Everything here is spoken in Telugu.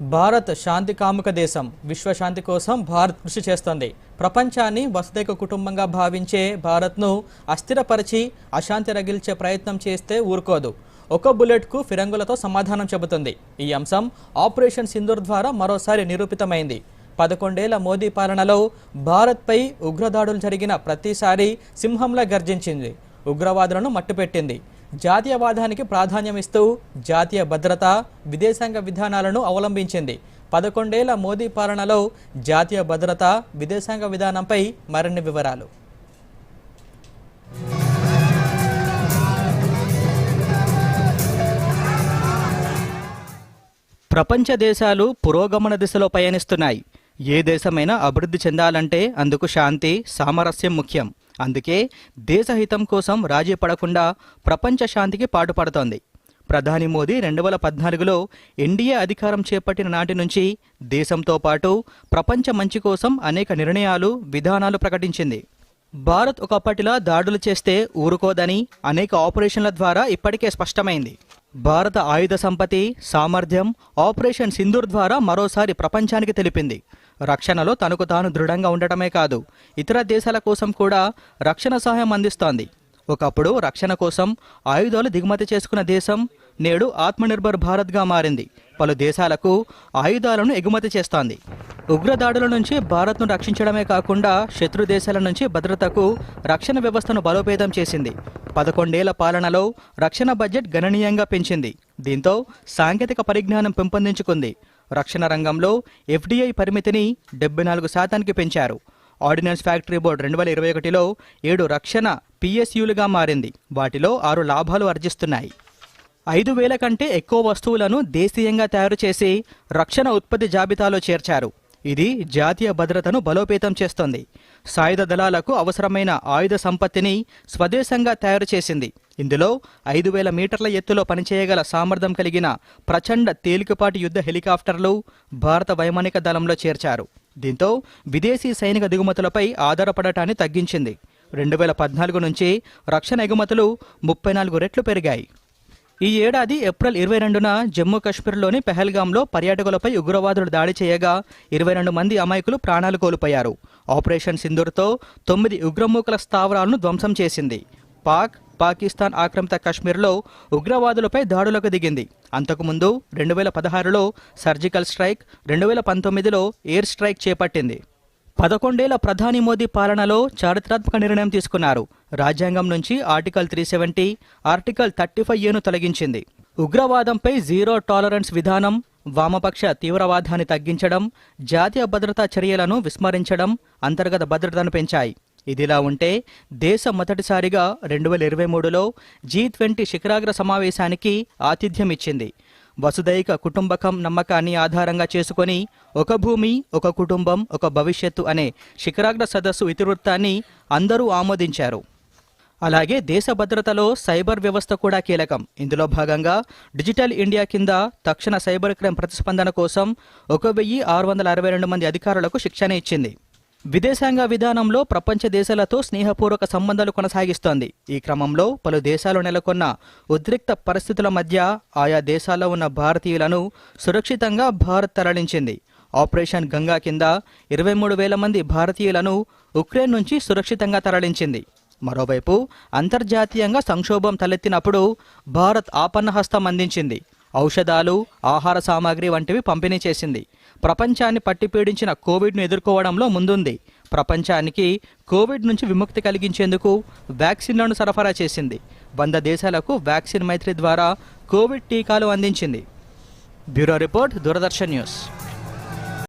భారత్ శాంతి కాముక దేశం. విశ్వశాంతి కోసం భారత్ కృషి చేస్తోంది. ప్రపంచాన్ని వసుదైక కుటుంబంగా భావించే భారత్ను అస్థిరపరిచి అశాంతి రగిల్చే ప్రయత్నం చేస్తే ఊరుకోదు. ఒక బుల్లెట్కు ఫిరంగులతో సమాధానం చెబుతుంది. ఈ అంశం ఆపరేషన్ సింధూర్ ద్వారా మరోసారి నిరూపితమైంది. పదకొండేళ్ళ మోదీ పాలనలో భారత్పై ఉగ్రదాడులు జరిగిన ప్రతిసారి సింహంలా గర్జించింది. ఉగ్రవాదులను మట్టుపెట్టింది. జాతీయవాదానికి ప్రాధాన్యం ఇస్తూ జాతీయ భద్రత విదేశాంగ విధానాలను అవలంబించింది. పదకొండేళ్ళ మోదీ పాలనలో జాతీయ భద్రత విదేశాంగ విధానంపై మరిన్ని వివరాలు. ప్రపంచ దేశాలు పురోగమన దిశలో పయనిస్తున్నాయి. ఏ దేశమైనా అభివృద్ధి చెందాలంటే అందుకు శాంతి సామరస్యం ముఖ్యం. అందుకే దేశహితం కోసం రాజీ పడకుండా ప్రపంచ శాంతికి పాటుపడుతోంది. ప్రధాని మోదీ రెండు వేల పద్నాలుగులో ఎన్డీఏ అధికారం చేపట్టిన నాటి నుంచి దేశంతో పాటు ప్రపంచ మంచి కోసం అనేక నిర్ణయాలు విధానాలు ప్రకటించింది. భారత్ ఒకప్పటిలా దాడులు చేస్తే ఊరుకోదని అనేక ఆపరేషన్ల ద్వారా ఇప్పటికే స్పష్టమైంది. భారత ఆయుధ సంపత్తి సామర్థ్యం ఆపరేషన్ సింధూర్ ద్వారా మరోసారి ప్రపంచానికి తెలిపింది. రక్షణలో తనకు తాను దృఢంగా ఉండటమే కాదు ఇతర దేశాల కోసం కూడా రక్షణ సహాయం అందిస్తోంది. ఒకప్పుడు రక్షణ కోసం ఆయుధాలు దిగుమతి చేసుకున్న దేశం నేడు ఆత్మనిర్భర్ భారత్గా మారింది. పలు దేశాలకు ఆయుధాలను ఎగుమతి చేస్తోంది. ఉగ్రదాడుల నుంచి భారత్ను రక్షించడమే కాకుండా శత్రు దేశాల నుంచి భద్రతకు రక్షణ వ్యవస్థను బలోపేతం చేసింది. పదకొండేళ్ళ పాలనలో రక్షణ బడ్జెట్ గణనీయంగా పెంచింది. దీంతో సాంకేతిక పరిజ్ఞానం పెంపొందించుకుంది. రక్షణ రంగంలో ఎఫ్డీఐ పరిమితిని డెబ్బై నాలుగు శాతానికి పెంచారు. ఆర్డినెన్స్ ఫ్యాక్టరీ బోర్డు రెండు వేల ఇరవై ఒకటిలో ఏడు రక్షణ పిఎస్యులుగా మారింది. వాటిలో ఆరు లాభాలు ఆర్జిస్తున్నాయి. ఐదు వేల కంటే ఎక్కువ వస్తువులను దేశీయంగా తయారు చేసి రక్షణ ఉత్పత్తి జాబితాలో చేర్చారు. ఇది జాతీయ భద్రతను బలోపేతం చేస్తోంది. సాయుధ దళాలకు అవసరమైన ఆయుధ సంపత్తిని స్వదేశంగా తయారు చేసింది. ఇందులో ఐదు వేల మీటర్ల ఎత్తులో పనిచేయగల సామర్థ్యం కలిగిన ప్రచండ తేలికపాటి యుద్ధ హెలికాప్టర్లు భారత వైమానిక దళంలో చేర్చారు. దీంతో విదేశీ సైనిక దిగుమతులపై ఆధారపడటాన్ని తగ్గించింది. రెండు వేల పద్నాలుగు నుంచి రక్షణ ఎగుమతులు ముప్పై నాలుగు రెట్లు పెరిగాయి. ఈ ఏడాది ఏప్రిల్ ఇరవై రెండున జమ్మూ కాశ్మీర్లోని పెహల్గాంలో పర్యాటకులపై ఉగ్రవాదులు దాడి చేయగా ఇరవై రెండు మంది అమాయకులు ప్రాణాలు కోల్పోయారు. ఆపరేషన్ సింధూర్తో తొమ్మిది ఉగ్రమూకల స్థావరాలను ధ్వంసం చేసింది. పాక్ పాకిస్తాన్ ఆక్రమిత కాశ్మీర్లో ఉగ్రవాదులపై దాడులకు దిగింది. అంతకుముందు రెండు వేల పదహారులో సర్జికల్ స్ట్రైక్ రెండు వేల పంతొమ్మిదిలో ఎయిర్ స్ట్రైక్ చేపట్టింది. పదకొండేళ్ళ ప్రధాని మోదీ పాలనలో చారిత్రాత్మక నిర్ణయం తీసుకున్నారు. రాజ్యాంగం నుంచి article three seventy article thirty five ఏను తొలగించింది. ఉగ్రవాదంపై జీరో టాలరెన్స్ విధానం వామపక్ష తీవ్రవాదాన్ని తగ్గించడం జాతీయ భద్రతా చర్యలను విస్మరించడం అంతర్గత భద్రతను పెంచాయి. ఇదిలా ఉంటే దేశం మొదటిసారిగా రెండు వేల ఇరవై మూడులో జీ ట్వంటీ శిఖరాగ్ర సమావేశానికి ఆతిథ్యం ఇచ్చింది. వసుదైక కుటుంబకం నమ్మకాన్ని ఆధారంగా చేసుకొని ఒక భూమి ఒక కుటుంబం ఒక భవిష్యత్తు అనే శిఖరాగ్ర సదస్సు ఇతివృత్తాన్ని అందరూ ఆమోదించారు. అలాగే దేశ భద్రతలో సైబర్ వ్యవస్థ కూడా కీలకం. ఇందులో భాగంగా డిజిటల్ ఇండియా కింద తక్షణ సైబర్ క్రైమ్ ప్రతిస్పందన కోసం ఒక వెయ్యి ఆరు వందల అరవై రెండు మంది అధికారులకు శిక్షణ ఇచ్చింది. విదేశాంగ విధానంలో ప్రపంచ దేశాలతో స్నేహపూర్వక సంబంధాలు కొనసాగిస్తోంది. ఈ క్రమంలో పలు దేశాలు నెలకొన్న ఉద్రిక్త పరిస్థితుల మధ్య ఆయా దేశాల్లో ఉన్న భారతీయులను సురక్షితంగా భారత్ తరలించింది. ఆపరేషన్ గంగా కింద ఇరవై మూడు వేల మంది భారతీయులను ఉక్రెయిన్ నుంచి సురక్షితంగా తరలించింది. మరోవైపు అంతర్జాతీయంగా సంక్షోభం తలెత్తినప్పుడు భారత్ ఆపన్నహస్తం అందించింది. ఔషధాలు ఆహార సామాగ్రి వంటివి పంపిణీ చేసింది. ప్రపంచాన్ని పట్టిపీడించిన కోవిడ్ను ఎదుర్కోవడంలో ముందుంది. ప్రపంచానికి కోవిడ్ నుంచి విముక్తి కలిగించేందుకు వ్యాక్సిన్లను సరఫరా చేసింది. వంద దేశాలకు వ్యాక్సిన్ మైత్రి ద్వారా కోవిడ్ టీకాలు అందించింది. Bureau report Doordarshan news.